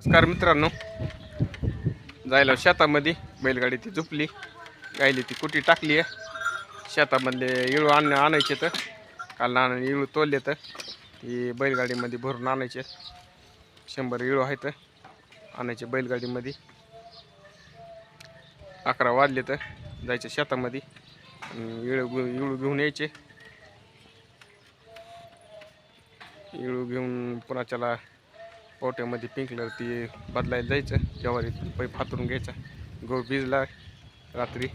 नमस्कार मित्रांनो. जायला शेतामध्ये बैलगाडी ती झुपली गायली ती कुटी टाकली आहे. शेतामधले इळू आण आणायचे तर काल आण इळू तोलले तर ती बैलगाडीमध्ये भरून आणायचे. शंभर इळू आहेत आणायचे बैलगाडीमध्ये. अकरा वाजले तर जायचे शेतामध्ये. इळू इळू घेऊन यायचे. इळू घेऊन पुन्हा त्याला पोट्यामध्ये पिंकलं ती बदलायला जायचं. ज्वारी पैप हातरून घ्यायचा. गहू भिजला रात्री.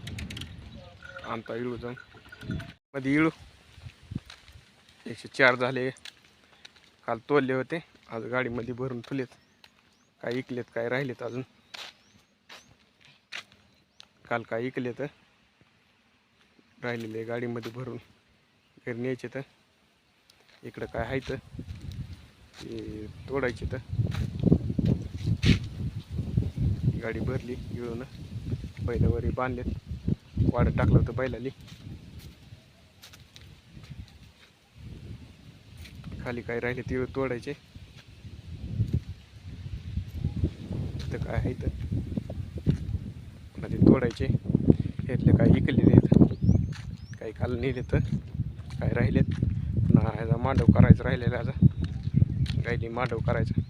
आणता इळू जाऊन. मध्ये इळू. एकशे चार झाले. काल तोलले होते. आज गाडीमध्ये भरून फुलेत काय इकलेत काय राहिलेत अजून? काल काय इकले तर राहिलेले गाडीमध्ये भरून. घरी न्यायचे तर. इकडं काय आहे तर तोडायचे तर. गाडी भरली गिळून बैलावरी बांधलेत. वाढत टाकलं होतं बैलाली खाली काय राहिले तिळ तोडायचे. तिथं काय आहे तर पुन्हा ते तोडायचे. ह्यातले काय इकलेले आहेत काही काल नेले तर काय राहिलेत? पुन्हा ह्याचा मांडव करायचं राहिलेला ह्याचा गायली माडव करायचा.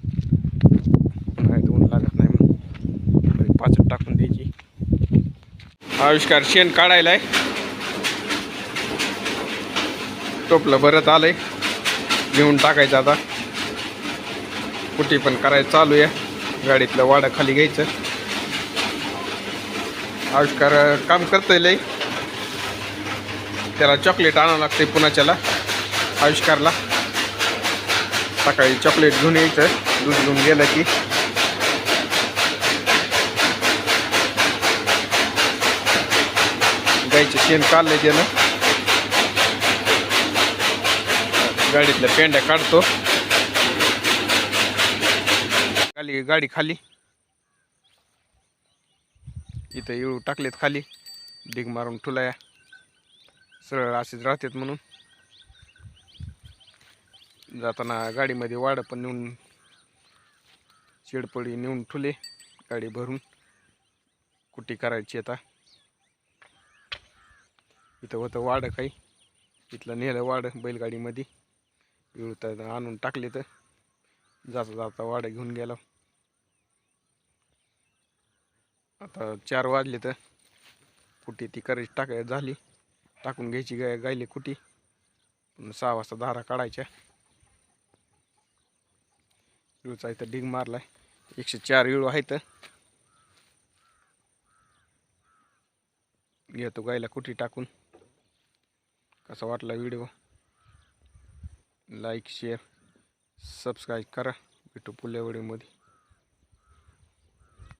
नाही दोन लागत नाही म्हणून. पाचट टाकून द्यायची. आविष्कार शेण काढायला आहे टोपलं भरत आलंय. घेऊन टाकायचं आता. कुठे पण करायचं चालू आहे. गाडीतलं वाडं खाली घ्यायचं. आविष्कार काम करतोय लय. त्याला चॉकलेट आणावं लागते पुन्हा त्याला आविष्कारला. सकाळी चॉकलेट घेऊन यायचं. दूध घेऊन गेलं की. गाईचे शेण काढलं त्यानं. गाडीतल्या पेंड्या काढतो. खाली गाडी खाली. इथं येऊ टाकलेत खाली. डिग मारून ठुलाया. सरळ असेच राहतात म्हणून. जाताना गाडीमध्ये वाडं पण नेऊन चिडपडी नेऊन ठुले गाडी भरून. कुठे करायची आता? इथं होतं वाडं काही. इथलं नेलं वाडं बैलगाडीमध्ये. इळूत आणून टाकले तर जाता जाता वाडं घेऊन गेलो. आता चार वाजले तर कुटी ती करायची टाकाय झाली. टाकून घ्यायची गाय गायली कुटी सहा वाजता धारा काढायच्या. इळूचा इथं ढीग मारलाय. एकशे चार इळू आहेत. घेतो गायला कुठे टाकून. कसा वाटला व्हिडिओ? लाईक शेअर सबस्क्राईब करा. भेटू पुढल्या व्हिडिओमध्ये.